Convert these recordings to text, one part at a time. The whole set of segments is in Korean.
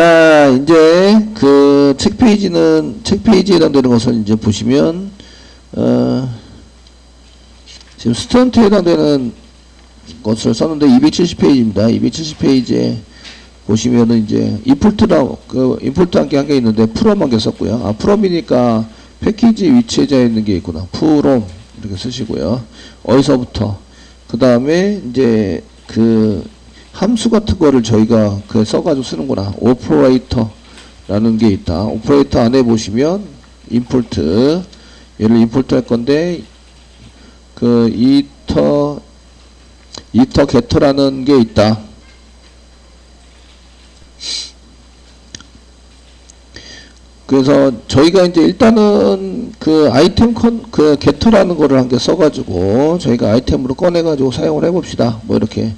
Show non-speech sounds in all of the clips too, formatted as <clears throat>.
자, 이제 그 책 페이지는 책 페이지에 해당되는 것을 이제 보시면 어 지금 스턴트에 해당되는 것을 썼는데 270페이지입니다. 270페이지에 보시면은 이제 인풋라고 그 인풋 한게 한개 있는데 프롬 한 개 썼고요. 아 프롬이니까 패키지 위치해져 있는 게 있구나. 프롬 이렇게 쓰시고요. 어디서부터 그 다음에 이제 그 함수 같은 거를 저희가 그 써가지고 쓰는구나. 오퍼레이터라는 게 있다. 오퍼레이터 안에 보시면 임포트 얘를 임포트 할 건데 그 이터 이터 게터라는 게 있다. 그래서 저희가 이제 일단은 그 아이템 컨, 그 게터라는 거를 한 개 써가지고 저희가 아이템으로 꺼내가지고 사용을 해봅시다. 뭐 이렇게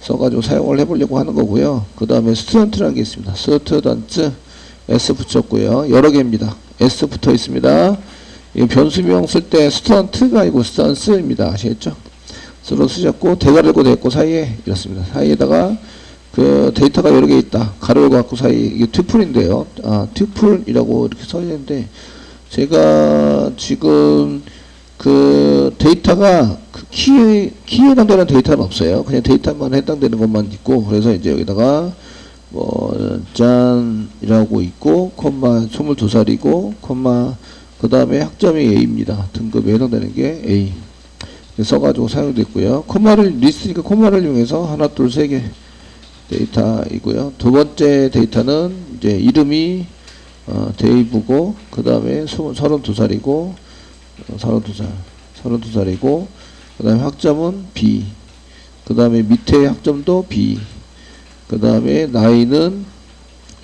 써가지고 사용을 해보려고 하는 거고요. 그 다음에 스튜던트라는 게 있습니다. 스튜던트 S 붙였고요. 여러 개입니다. S 붙어 있습니다. 이 변수명 쓸 때 스튜던트가 아니고 스튜던스입니다. 아시겠죠? 서로 쓰셨고 대가리고 됐고 사이에 이렇습니다. 사이에다가 그 데이터가 여러 개 있다. 가로를 갖고 사이 이게 튜플인데요. 아 튜플이라고 이렇게 써 있는데 제가 지금 그 데이터가 그 키에 키에 해당되는 데이터는 없어요. 그냥 데이터만 해당되는 것만 있고 그래서 이제 여기다가 뭐 짠이라고 있고 콤마 22살이고 콤마 그 다음에 학점이 A입니다. 등급에 해당되는 게 A 써가지고 사용됐고요. 콤마를 리스트니까 콤마를 이용해서 하나 둘 세 개 데이터이고요. 두 번째 데이터는 이제 이름이 어, 데이브고 그 다음에 32살이고 어, 32살 32살이고 그 다음에 학점은 B. 그 다음에 밑에 학점도 B. 그 다음에 나이는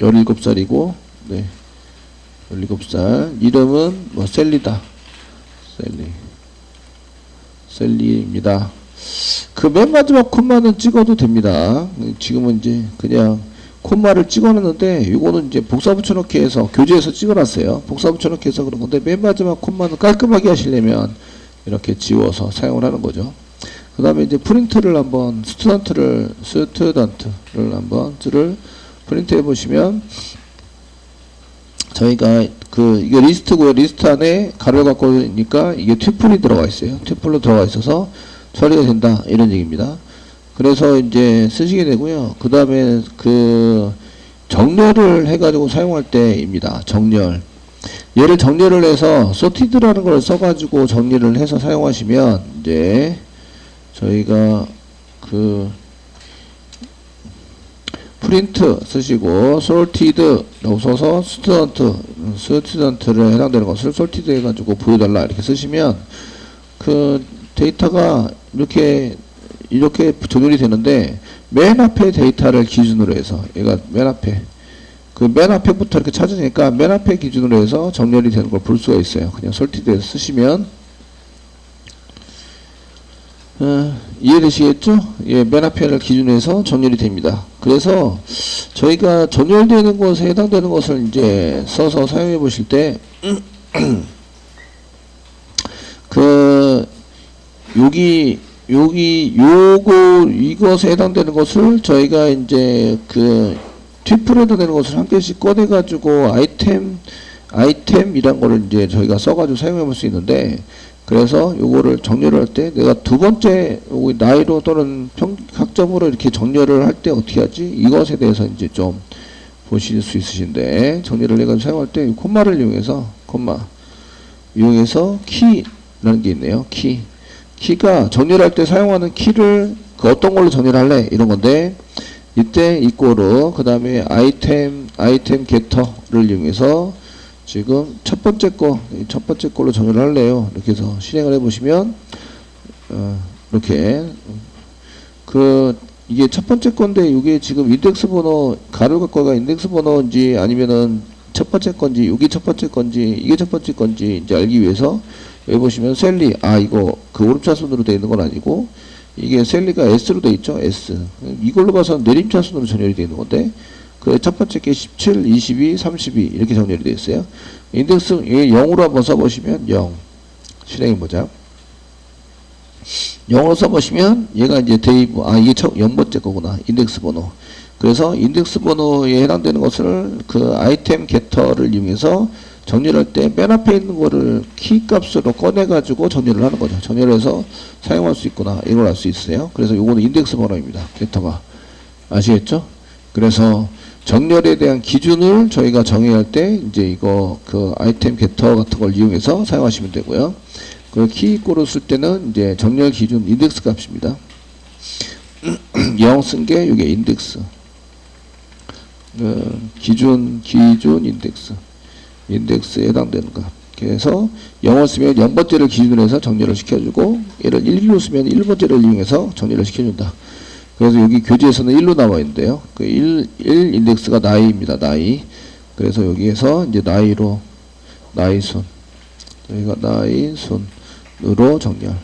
17살이고 네 17살. 이름은 뭐 셀리다. 셀리. 셀리입니다. 그 맨 마지막 콤마는 찍어도 됩니다. 지금은 이제 그냥 콤마를 찍어놨는데 이거는 이제 복사 붙여넣기 해서 교재에서 찍어놨어요. 복사 붙여넣기 해서 그런 건데 맨 마지막 콤마는 깔끔하게 하시려면 이렇게 지워서 사용을 하는 거죠. 그 다음에 이제 프린트를 한번 스튜던트를 스튜던트를 한번 를 프린트 해보시면 저희가 그 이게 리스트고요. 리스트 안에 가로 갖고 있으니까 이게 튜플이 들어가 있어요. 튜플로 들어가 있어서 처리가 된다 이런 얘기입니다. 그래서 이제 쓰시게 되고요. 그 다음에 그 정렬을 해가지고 사용할 때입니다. 정렬. 얘를 정렬을 해서 sorted라는 걸 써가지고 정리를 해서 사용하시면 이제 저희가 그 프린트 쓰시고 sorted 써서 student, student를 해당되는 것을 sorted 해가지고 보여달라 이렇게 쓰시면 그 데이터가 이렇게 이렇게 조절이 되는데 맨 앞에 데이터를 기준으로 해서 얘가 맨 앞에 그 맨 앞에부터 이렇게 찾으니까 맨 앞에 기준으로 해서 정렬이 되는 걸 볼 수가 있어요. 그냥 설티드에서 쓰시면 어, 이해되시겠죠? 예, 맨 앞에를 기준으로 해서 정렬이 됩니다. 그래서 저희가 정렬되는 것에 해당되는 것을 이제 써서 사용해 보실 때 <clears throat> 그 여기 여기 요거 이것에 해당되는 것을 저희가 이제 그 튜플에 해당되는 것을 한 개씩 꺼내 가지고 아이템 아이템이란 거를 이제 저희가 써 가지고 사용해 볼 수 있는데 그래서 요거를 정렬을 할 때 내가 두 번째 나이로 또는 평 학점으로 이렇게 정렬을 할 때 어떻게 하지? 이것에 대해서 이제 좀 보실 수 있으신데 정렬을 해 가지고 사용할 때이 콤마를 이용해서 콤마 이용해서 키라는 게 있네요. 키. 키가 정렬할 때 사용하는 키를 그 어떤 걸로 정렬할래? 이런 건데 이때 이꼬로 그 다음에 아이템 아이템 게터를 이용해서 지금 첫 번째 거 첫 번째 걸로 정렬을 할래요. 이렇게 해서 실행을 해보시면 어, 이렇게. 그 이게 첫 번째 건데 이게 지금 인덱스 번호 가로 갖고가 인덱스 번호인지 아니면은 첫 번째 건지 이게 첫 번째 건지 이게 첫 번째 건지 이제 알기 위해서 여기 보시면 셀리 아 이거 그 오름차순으로 되어 있는 건 아니고 이게 셀리가 S로 되어 있죠? S. 이걸로 봐서 내림차순으로 전열이 되어 있는 건데 그 첫 번째 게 17, 22, 32 이렇게 정렬이 되어 있어요. 인덱스 0으로 한번 써보시면 0 실행해 보자. 0으로 써보시면 얘가 이제 데이브 아 이게 첫 0번째 거구나. 인덱스 번호. 그래서 인덱스 번호에 해당되는 것을 그 아이템 게터를 이용해서 정렬할 때 맨 앞에 있는 거를 키 값으로 꺼내 가지고 정렬을 하는 거죠. 정렬해서 사용할 수 있구나 이걸 알 수 있어요. 그래서 요거는 인덱스 번호입니다. 게터가 아시겠죠? 그래서 정렬에 대한 기준을 저희가 정의할 때 이제 이거 그 아이템 게터 같은 걸 이용해서 사용하시면 되고요. 그키 입고를 쓸 때는 이제 정렬 기준 인덱스 값입니다. <clears throat> 0 쓴 게 이게 인덱스. 그 기준 기준 인덱스. 인덱스에 해당되는 것. 그래서 0을 쓰면 0번째를 기준으로 해서 정렬을 시켜주고 얘를 1로 쓰면 1번째를 이용해서 정렬을 시켜준다. 그래서 여기 교재에서는 1로 나와 있는데요. 그 1, 1 인덱스가 나이입니다. 나이. 그래서 여기에서 이제 나이로 나이 순. 저희가 나이 순으로 정렬.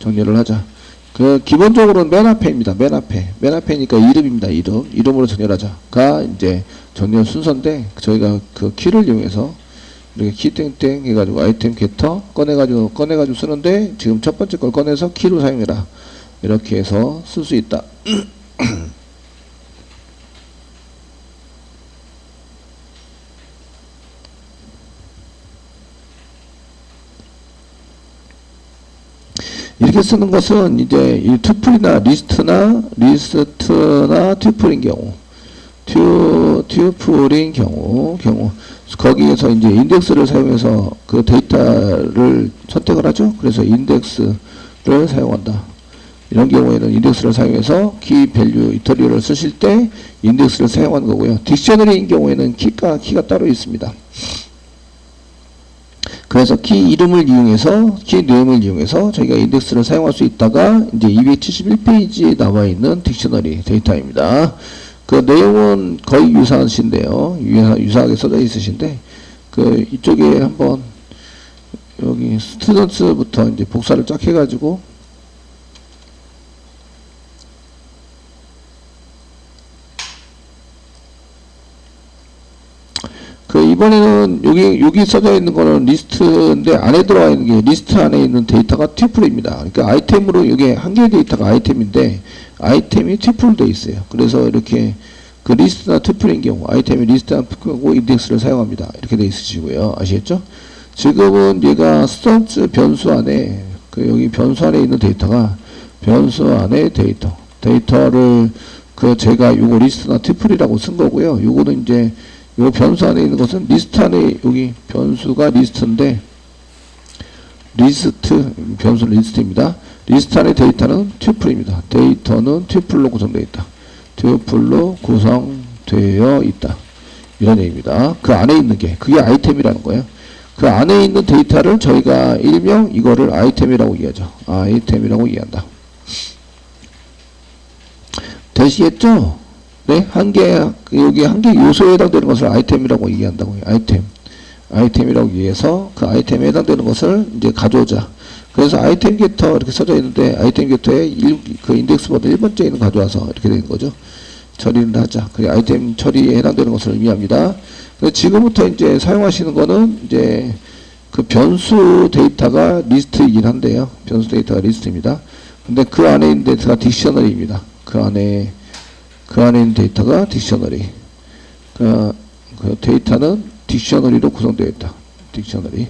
정렬을 하자. 그 기본적으로는 맨 앞에입니다. 맨 앞에. 맨 앞에니까 이름입니다. 이름. 이름으로 정렬하자 가 이제 정렬 순서인데 저희가 그 키를 이용해서 이렇게 키 땡땡 해가지고 아이템 게터 꺼내가지고 꺼내가지고 쓰는데 지금 첫 번째 걸 꺼내서 키로 사용해라. 이렇게 해서 쓸 수 있다. <clears throat> 이렇게 쓰는 것은 이제 이 투플이나 리스트나 리스트나 튜플인 경우 튜 튜플인 경우 경우 거기에서 이제 인덱스를 사용해서 그 데이터를 선택을 하죠. 그래서 인덱스를 사용한다. 이런 경우에는 인덱스를 사용해서 키 밸류 이터리얼을 쓰실 때 인덱스를 사용하는 거고요. 딕셔너리인 경우에는 키가 키가 따로 있습니다. 그래서 키 이름을 이용해서 키 네임을 이용해서 저희가 인덱스를 사용할 수 있다가 이제 271페이지에 나와 있는 딕셔너리 데이터입니다. 그 내용은 거의 유사하신데요. 유사, 유사하게 써져 있으신데 그 이쪽에 한번 여기 스튜던트부터 이제 복사를 쫙 해가지고 그 이번에는 여기 여기 써져 있는 거는 리스트인데 안에 들어와 있는 게 리스트 안에 있는 데이터가 튜플입니다. 그러니까 아이템으로 이게 한 개의 데이터가 아이템인데 아이템이 튜플로 돼 있어요. 그래서 이렇게 그 리스트나 튜플인 경우 아이템이 리스트나 튜플하고 인덱스를 사용합니다. 이렇게 돼 있으시고요. 아시겠죠? 지금은 얘가 스턴츠 변수 안에 그 여기 변수 안에 있는 데이터가 변수 안에 데이터 데이터를 그 제가 요거 리스트나 튜플이라고 쓴 거고요. 요거는 이제 요 변수 안에 있는 것은 리스트 안에 여기 변수가 리스트인데 리스트 변수 리스트입니다. 리스트 안의 데이터는 튜플입니다. 데이터는 튜플로 구성되어 있다. 튜플로 구성되어 있다. 이런 얘기입니다. 그 안에 있는 게 그게 아이템이라는 거예요. 그 안에 있는 데이터를 저희가 일명 이거를 아이템이라고 얘기하죠. 아이템이라고 얘기한다. 되시겠죠? 네, 한 개, 여기 한 개 요소에 해당되는 것을 아이템이라고 얘기한다고요. 아이템. 아이템이라고 얘기해서 그 아이템에 해당되는 것을 이제 가져오자. 그래서 아이템 게터 이렇게 써져 있는데 아이템 게터에 일, 그 인덱스 보다 1번째에 있는 가져와서 이렇게 되는 거죠. 처리를 하자. 그게 아이템 처리에 해당되는 것을 의미합니다. 지금부터 이제 사용하시는 거는 이제 그 변수 데이터가 리스트이긴 한데요. 변수 데이터가 리스트입니다. 근데 그 안에 있는 데이터가 딕셔너리입니다. 그 안에 그 안에 있는 데이터가 딕셔너리. 그, 그 데이터는 딕셔너리로 구성되어 있다. 딕셔너리.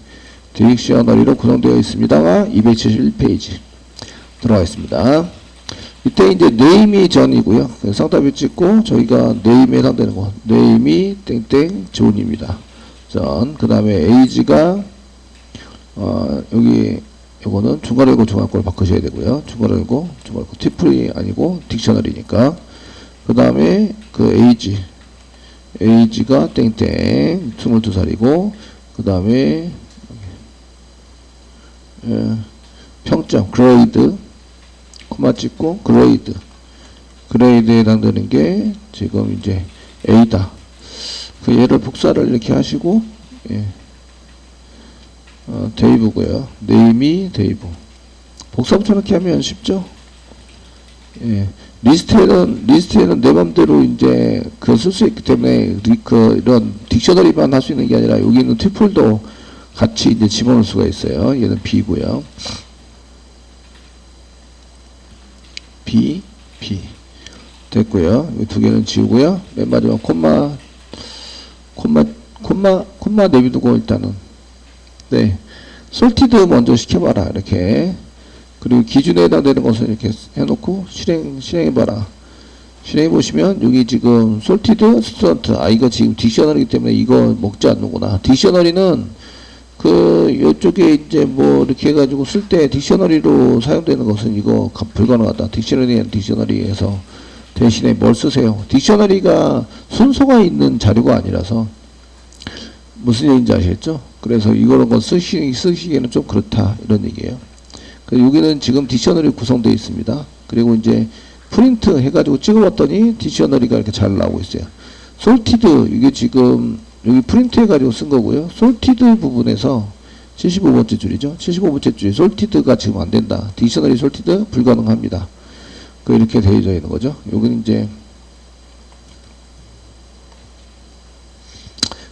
딕셔너리로 구성되어 있습니다가 271페이지 들어가 있습니다. 이때 이제 네임이 전이고요. 상답을 찍고 저희가 네임에 해당되는 거. 네임이 땡땡 존입니다. 전. 그 다음에 에이지가 어, 여기 요거는 중괄호고 중괄호를 바꾸셔야 되고요. 중괄호고 중괄호 티플이 아니고 딕셔너리니까 그 다음에 그 에이지. 에이지가 땡땡 22살이고 그 다음에 예, 평점 그레이드. 코마 찍고 그레이드. 그레이드에 해당되는 게 지금 이제 A다. 그 얘를 복사를 이렇게 하시고 예. 어, 데이브고요. 네임이 데이브. 복사부터 이렇게 하면 쉽죠? 예. 리스트에는 리스트에는 내 맘대로 이제 그 쓸 수 있기 때문에 리, 그 이런 딕셔너리만 할 수 있는 게 아니라 여기 있는 튜플도 같이 이제 집어넣을 수가 있어요. 얘는 B고요. B B 됐고요. 이 두 개는 지우고요. 맨 마지막 콤마, 콤마, 콤마, 콤마 내비두고 일단은. 네. 솔티드 먼저 시켜봐라. 이렇게. 그리고 기준에 해당되는 것을 이렇게 해놓고 실행, 실행해봐라. 실행해 보시면 여기 지금 솔티드 스튜던트 아 이거 지금 딕셔너리기 때문에 이거 먹지 않는구나. 딕셔너리는 그 요쪽에 이제 뭐 이렇게 해가지고 쓸 때 딕셔너리로 사용되는 것은 이거 가- 불가능하다. 딕셔너리 앤 딕셔너리에서 대신에 뭘 쓰세요? 딕셔너리가 순서가 있는 자료가 아니라서 무슨 얘기인지 아시겠죠? 그래서 이거는 거 쓰시, 쓰시기에는 좀 그렇다. 이런 얘기예요. 그 여기는 지금 딕셔너리 구성되어 있습니다 그리고 이제 프린트 해가지고 찍어봤더니 딕셔너리가 이렇게 잘 나오고 있어요. 솔티드 이게 지금 여기 프린트 해가지고 쓴 거고요. 솔티드 부분에서 75번째 줄이죠. 75번째 줄이 솔티드가 지금 안 된다. 딕셔너리 솔티드 불가능합니다. 그 이렇게 되어져 있는 거죠. 여기는 이제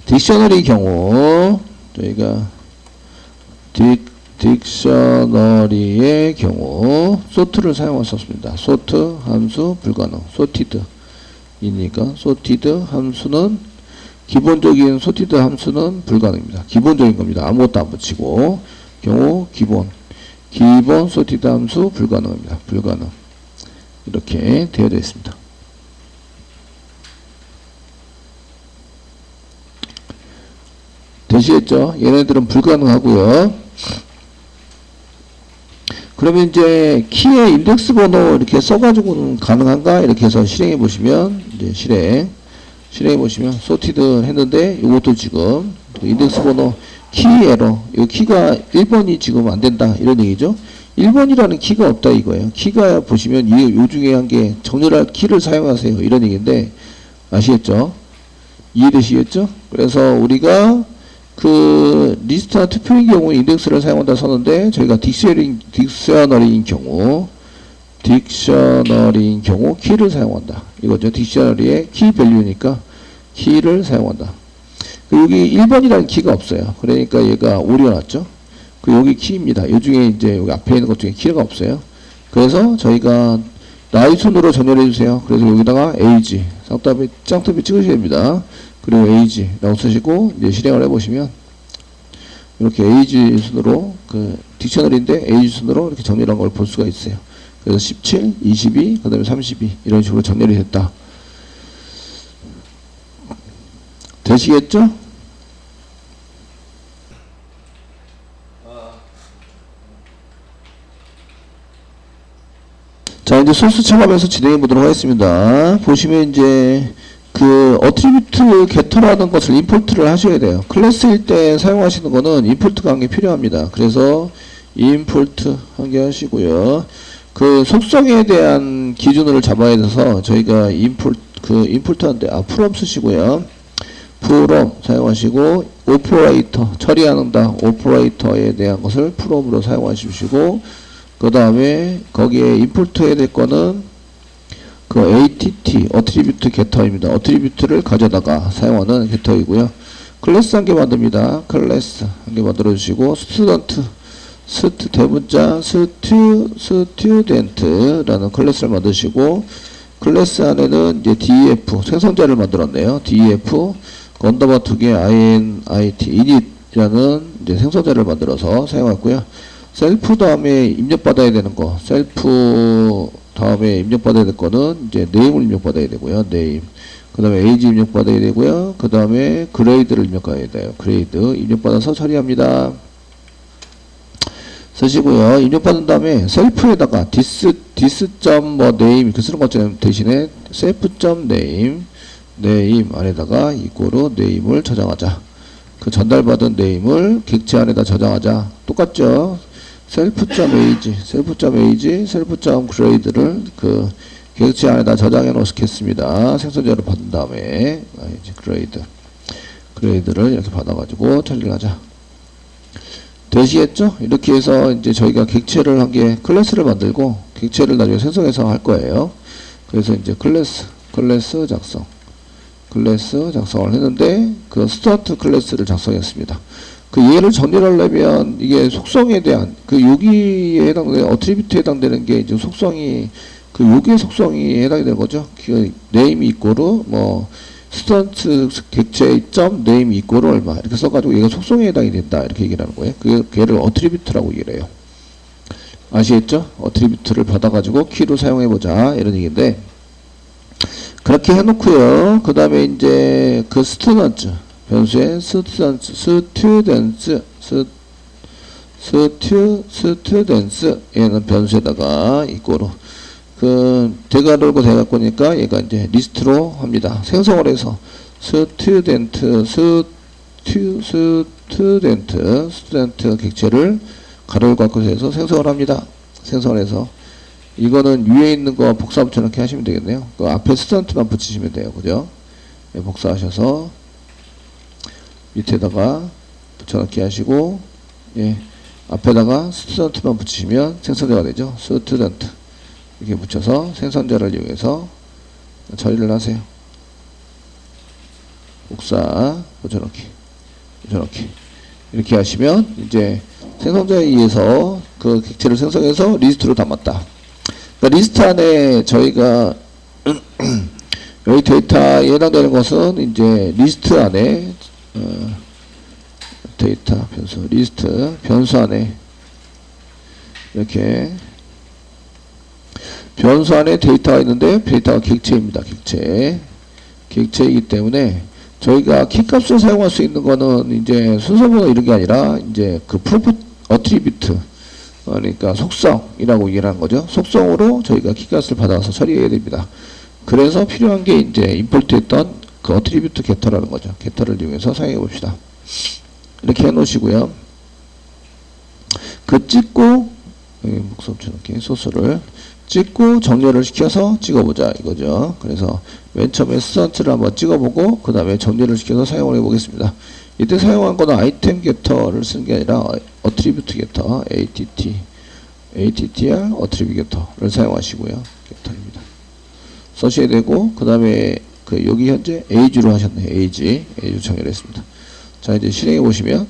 딕셔너리 경우 저희가 딕 딕셔너리의 경우 소트를 사용하셨습니다. 소트 함수 불가능. 소티드 이니까 소티드 함수는 기본적인 소티드 함수는 불가능입니다. 기본적인 겁니다. 아무것도 안 붙이고 경우 기본 기본 소티드 함수 불가능합니다. 불가능 이렇게 되어져 있습니다. 되시겠죠? 얘네들은 불가능하고요. 그러면 이제 키의 인덱스 번호 이렇게 써가지고는 가능한가? 이렇게 해서 실행해 보시면 이제 실행 실행해 보시면 소티드 했는데 이것도 지금 그 인덱스 번호 키 에러 이 키가 1번이 지금 안 된다 이런 얘기죠. 1번이라는 키가 없다 이거예요. 키가 보시면 이 요 중에 한 개 정렬할 키를 사용하세요 이런 얘기인데 아시겠죠? 이해되시겠죠? 그래서 우리가 그 리스트나 투표인 경우 인덱스를 사용한다 썼는데 저희가 딕셔너리, 딕셔너리인 경우 딕셔너리인 경우 키를 사용한다. 이거죠. 딕셔너리의 키 밸류니까 키를 사용한다. 그 여기 1번이라는 키가 없어요. 그러니까 얘가 오려놨죠. 그 여기 키입니다. 이 중에 이제 여기 앞에 있는 것 중에 키가 없어요. 그래서 저희가 나이 순으로 전열해 주세요. 그래서 여기다가 age 쌍따비 짱따비 찍으셔야 됩니다 그리고 age라고 쓰시고 이제 실행을 해보시면 이렇게 age 순으로 그 딕셔너리인데 age 순으로 이렇게 정렬한 걸 볼 수가 있어요. 그래서 17, 22, 그 다음에 32 이런 식으로 정렬이 됐다. 되시겠죠? 자 이제 소스 체감에서 진행해 보도록 하겠습니다. 보시면 이제 그 어트리뷰트 게터라는 것을 임포트를 하셔야 돼요. 클래스일 때 사용하시는 거는 임포트가 한 개 필요합니다. 그래서 임포트 한 개 하시고요. 그 속성에 대한 기준을 잡아야 돼서 저희가 임포트 그 임포트 한데 아 프롬 쓰시고요. 프롬 사용하시고 오퍼레이터 처리하는다 오퍼레이터에 대한 것을 프롬으로 사용하시고 그 다음에 거기에 임포트 해야 될 거는 그 ATT 어트리뷰트 게터입니다. 어트리뷰트를 가져다가 사용하는 게터이고요. 클래스 한 개 만듭니다. 클래스 한 개 만들어 주시고 스튜던트 스트 대문자 스튜 스튜덴트라는 클래스를 만드시고 클래스 안에는 이제 DEF 생성자를 만들었네요. DEF 언더바 두개 INIT init이라는 이제 생성자를 만들어서 사용했고요. 셀프 다음에 입력받아야 되는 거 셀프 다음에 입력받아야 될 거는 이제 네임을 입력받아야 되고요. 네임. 그 다음에 에이지 입력받아야 되고요. 그 다음에 그레이드를 입력해야 돼요. 그레이드 입력받아서 처리합니다. 쓰시고요. 입력받은 다음에 셀프에다가 디스 디스 점 뭐 네임 이렇게 쓰는 것처럼 대신에 셀프 점 네임 네임 안에다가 이꼬로 네임을 저장하자. 그 전달받은 네임을 객체 안에다 저장하자. 똑같죠? 셀프.age, 셀프.age, 셀프.grade를 그 객체 안에다 저장해 놓겠습니다. 생성자를 받은 다음에 아, 이제 그레이드, 그레이드를 이렇게 받아가지고 처리를 하자. 되시겠죠? 이렇게 해서 이제 저희가 객체를 한개 클래스를 만들고 객체를 나중에 생성해서 할 거예요. 그래서 이제 클래스, 클래스 작성, 클래스 작성을 했는데 그 스타트 클래스를 작성했습니다. 그 얘를 정렬하려면 이게 속성에 대한 그 여기에 해당되는 어트리뷰트에 해당되는 게 이제 속성이 그 요게 속성이 해당이 되는 거죠. 그 네임이 이꼬르 뭐 스턴트 객체 점 네임 이꼬르 얼마 이렇게 써가지고 얘가 속성에 해당이 된다 이렇게 얘기를 하는 거예요. 그 걔를 어트리뷰트라고 얘기를 해요. 아시겠죠? 어트리뷰트를 받아가지고 키로 사용해보자 이런 얘기인데 그렇게 해놓고요. 그 다음에 이제 그 스튜던트 변수에 스 스튜 스튜던트 얘는 변수에다가 이거로 그 대가 돌고 대가 꼬니까 얘가 이제 리스트로 합니다. 생성을 해서 스튜던트 스튜 스튜던트 스튜던트 객체를 가로를 갖고 해서 생성을 합니다. 생성을 해서 이거는 위에 있는 거 복사 붙여넣기 하시면 되겠네요. 그 앞에 스턴트만 붙이시면 돼요. 그죠? 네, 복사하셔서 밑에다가 붙여넣기 하시고 예, 앞에다가 스튜던트만 붙이시면 생성자가 되죠. 스튜던트 이렇게 붙여서 생성자를 이용해서 처리를 하세요. 복사 붙여넣기 붙여넣기 이렇게 하시면 이제 생성자에 의해서 그 객체를 생성해서 리스트로 담았다. 그러니까 리스트 안에 저희가 <clears throat> 여기 데이터에 해당되는 것은 이제 리스트 안에 어, 데이터 변수 리스트 변수 안에 이렇게 변수 안에 데이터가 있는데 데이터가 객체입니다. 객체 객체이기 때문에 저희가 키값을 사용할 수 있는 거는 이제 순서번호 이런 게 아니라 이제 그 프로퍼 어트리뷰트 그러니까 속성이라고 얘기를 하는 거죠. 속성으로 저희가 키값을 받아서 처리해야 됩니다. 그래서 필요한 게 이제 임포트했던 그 어트리뷰트 게터라는 거죠. 게터를 이용해서 사용해 봅시다. 이렇게 해 놓으시고요. 그 찍고 목소리처럼 이렇게 소스를 찍고 정렬을 시켜서 찍어보자 이거죠. 그래서 맨 처음에 스턴트를 한번 찍어보고 그 다음에 정렬을 시켜서 사용을 해보겠습니다. 이때 사용한 거는 아이템 게터를 쓰는 게 아니라 어트리뷰트 게터 ATT ATTR 어트리뷰트 게터를 사용하시고요. 게터입니다. 써셔야 되고 그 다음에 그 여기 현재 에이지로 하셨네요. 에이지 에이지 정렬했습니다. 자 이제 실행해 보시면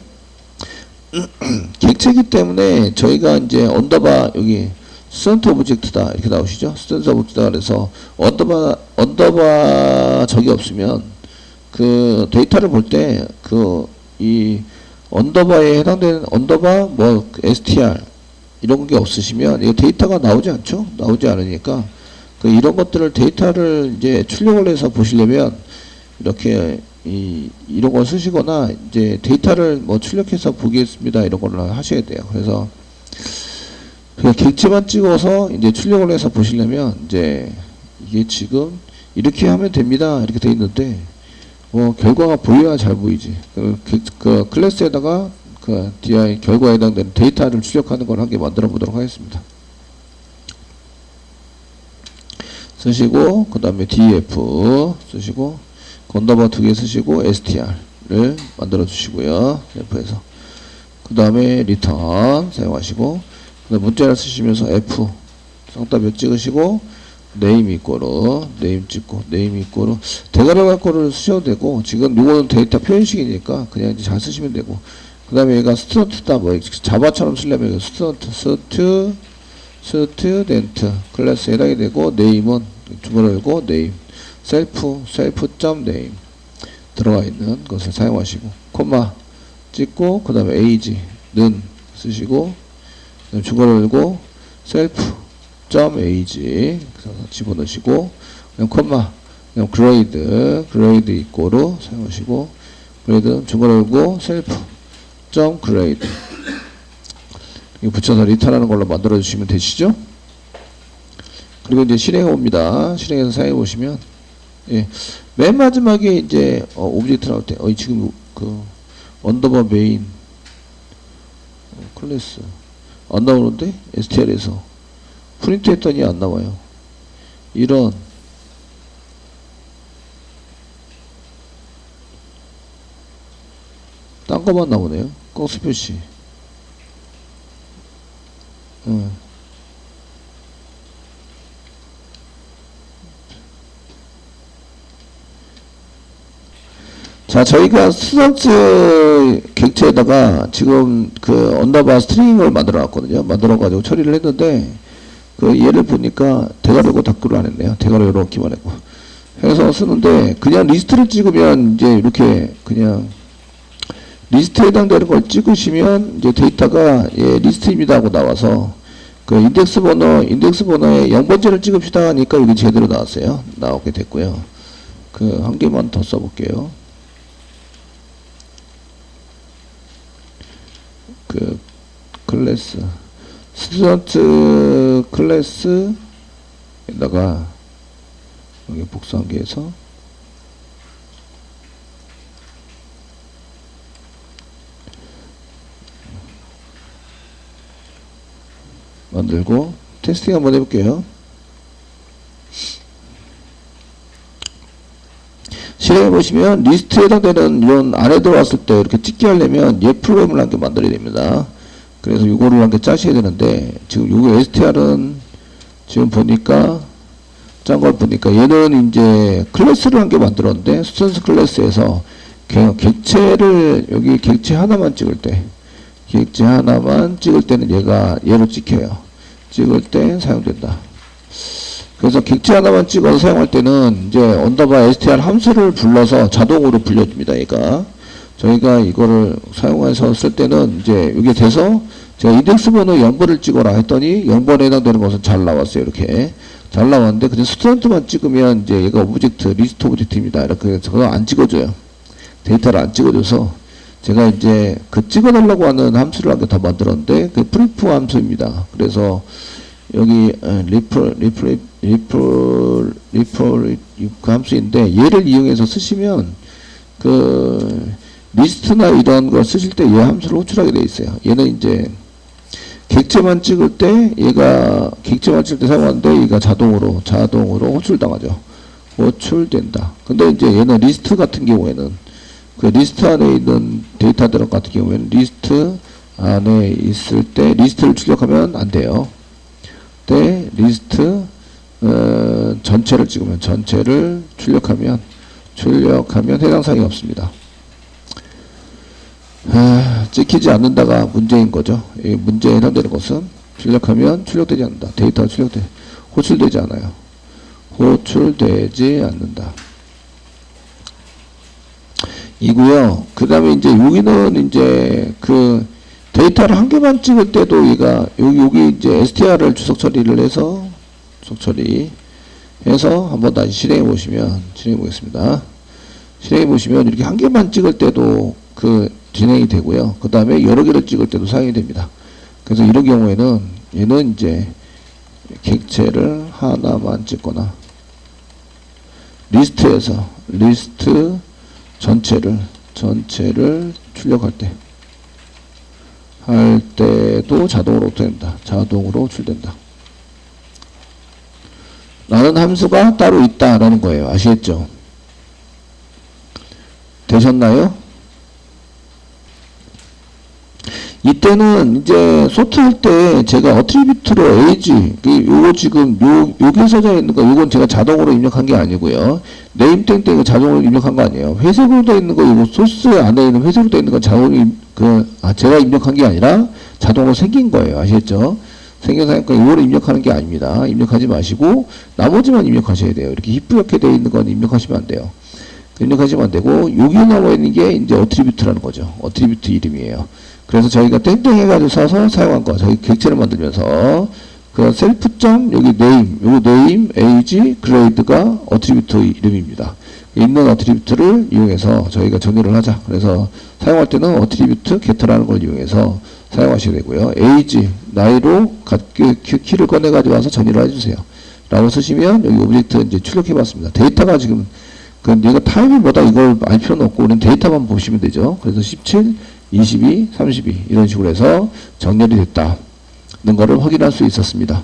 <clears throat> 객체이기 때문에 저희가 이제 언더바 여기 스턴트 오브젝트다 이렇게 나오시죠 스턴트 오브젝트다 그래서 언더바 언더바 적이 없으면 그 데이터를 볼 때 그 이 언더바에 해당되는 언더바 뭐 str 이런 게 없으시면 이 데이터가 나오지 않죠 나오지 않으니까 그 이런 것들을 데이터를 이제 출력을 해서 보시려면 이렇게 이 이런 걸 쓰시거나 이제 데이터를 뭐 출력해서 보겠습니다. 이런 걸로 하셔야 돼요. 그래서 그 객체만 찍어서 이제 출력을 해서 보시려면 이제 이게 지금 이렇게 하면 됩니다. 이렇게 돼 있는데 뭐 결과가 보여야 잘 보이지. 그, 그, 그 클래스에다가 그 DI 결과에 해당되는 데이터를 출력하는 걸 한 개 만들어 보도록 하겠습니다 쓰시고 그 다음에 DF 쓰시고 건더버 두개 쓰시고 STR를 만들어 주시고요. F에서. 그 다음에 리턴 사용하시고 그 문자를 쓰시면서 F 성답 찍으시고 네임 이꼬로 네임 찍고 네임 이꼬로. 대가리 갖고를 쓰셔도 되고 지금 이거는 데이터 표현식이니까 그냥 이제 잘 쓰시면 되고. 그 다음에 얘가 스튜던트다 뭐 자바처럼 쓰려면 스튜던트 스튜 스튜던트. 클래스에 해당이 되고 네임은 주문 열고 네임 셀프 셀프 점 네임 들어가 있는 것을 사용하시고 콤마 찍고 그 다음에 에이지는 쓰시고 주거를 열고 에이지 집어넣으시고 그냥 콤마 그냥 그레이드 그레이드 이꼬로 사용하시고 그레이드 주거를 열고 이거 붙여서 리턴하는 걸로 만들어 주시면 되시죠 그리고 이제 실행해 봅니다 실행해서 사용해 보시면 예, 맨 마지막에 이제 어, 오브젝트 나올 때 어, 지금 그 언더바 메인 어, 클래스 안 나오는데 STR에서 프린트 했더니 안 나와요. 이런 딴 거만 나오네요. 꺽스 표시. 응. 자, 저희가 스턴트 객체에다가 지금 그 언더바 스트링을 만들어 놨거든요. 만들어 가지고 처리를 했는데 그그 얘를 보니까 대괄호고 닫기로 안 했네요. 대괄호 이렇게만 했고. 해서 쓰는데 그냥 리스트를 찍으면 이제 이렇게 그냥 리스트에 해당되는 걸 찍으시면 이제 데이터가 예, 리스트입니다 하고 나와서 그 인덱스 번호 인덱스 번호에 0번째를 찍읍시다 하니까 이게 제대로 나왔어요. 나오게 됐고요. 그 한 개만 더 써볼게요. 그 클래스 스튜던트 클래스에다가 여기 복수한 개에서 만들고 테스팅 한번 해볼게요. 실행해 보시면 리스트에 해당되는 이런 안에 들어왔을 때 이렇게 찍게 하려면 얘 프로그램을 한 개 만들어야 됩니다. 그래서 이거를 한 개 짜셔야 되는데 지금 요거 STR은 지금 보니까 짠 걸 보니까 얘는 이제 클래스를 한 개 만들었는데 스턴스 클래스에서 개- 객체를 여기 객체 하나만 찍을 때 객체 하나만 찍을 때는 얘가 얘로 찍혀요. 찍을 때 사용된다. 그래서 객체 하나만 찍어서 사용할 때는 이제 언더바 str 함수를 불러서 자동으로 불려줍니다. 얘가 저희가 이거를 사용해서 쓸 때는 이제 이게 돼서 제가 인덱스 번호 0번을 찍어라 했더니 0번에 해당되는 것은 잘 나왔어요. 이렇게 잘 나왔는데 그냥 스튜던트만 찍으면 이제 얘가 오브젝트 리스트 오브젝트입니다. 이렇게 해서 그거 안 찍어줘요. 데이터를 안 찍어줘서 제가 이제 그 찍어달라고 하는 함수를 한 개 더 만들었는데 그 프리프 함수입니다. 그래서 여기 리플 리플 리플 리플 그 함수인데 얘를 이용해서 쓰시면 그 리스트나 이런 걸 쓰실 때 얘 함수를 호출하게 돼 있어요. 얘는 이제 객체만 찍을 때 얘가 객체만 찍을 때 사용하는데 얘가 자동으로 자동으로 호출당하죠. 호출된다. 근데 이제 얘는 리스트 같은 경우에는 그 리스트 안에 있는 데이터들 같은 경우에는 리스트 안에 있을 때 리스트를 출력하면 안 돼요. 때 리스트 어, 전체를 찍으면 전체를 출력하면 출력하면 해당 사항이 없습니다. 아, 찍히지 않는다가 문제인 거죠. 이 문제에 해당되는 것은 출력하면 출력되지 않는다. 데이터가 출력돼 호출되지 않아요. 호출되지 않는다. 이고요. 그 다음에 이제 여기는 이제 그 데이터를 한 개만 찍을 때도 얘가 여기 여기 이제 str을 주석 처리를 해서 주석 처리 해서 한번 다시 실행해 보시면 실행해 보겠습니다. 실행해 보시면 이렇게 한 개만 찍을 때도 그 진행이 되고요. 그 다음에 여러 개를 찍을 때도 사용이 됩니다. 그래서 이런 경우에는 얘는 이제 객체를 하나만 찍거나 리스트에서 리스트 전체를 전체를 출력할 때 할 때도 자동으로 된다. 자동으로 출된다. 라는 함수가 따로 있다라는 거예요. 아시겠죠? 되셨나요? 이때는 이제 소트할 때 제가 어트리뷰트로 에이지 그 요거 지금 요 여기 써져 있는 거 요건 제가 자동으로 입력한 게 아니고요 네임 땡땡이 자동으로 입력한 거 아니에요 회색으로 되어 있는 거 요거 소스 안에 있는 회색으로 되어 있는 건 자동으로 그 아 제가 입력한 게 아니라 자동으로 생긴 거예요 아시겠죠 생겨서 하니까 이거를 입력하는 게 아닙니다. 입력하지 마시고 나머지만 입력하셔야 돼요. 이렇게 희뿌옇게 되어 있는 건 입력하시면 안 돼요. 입력하시면 안 되고 여기 나와 있는 게 이제 어트리뷰트라는 거죠. 어트리뷰트 이름이에요. 그래서 저희가 땡땡 해가지고 써서 사용한 거, 저희 객체를 만들면서 그 셀프 점 여기 네임, 요거 네임, 에이지, 그레이드가 어트리뷰트 이름입니다. 있는 어트리뷰트를 이용해서 저희가 정의를 하자. 그래서 사용할 때는 어트리뷰트 게터라는 걸 이용해서 사용하셔야 되고요. 에이지, 나이로 키를 꺼내가지고 와서 정의를 해주세요. 라고 쓰시면 여기 오브젝트 이제 출력해봤습니다. 데이터가 지금 그 얘가 타입을보다 이걸 알 필요는 없고 우리는 데이터만 보시면 되죠. 그래서 17, 22, 32 이런 식으로 해서 정렬이 됐다는 것을 확인할 수 있었습니다.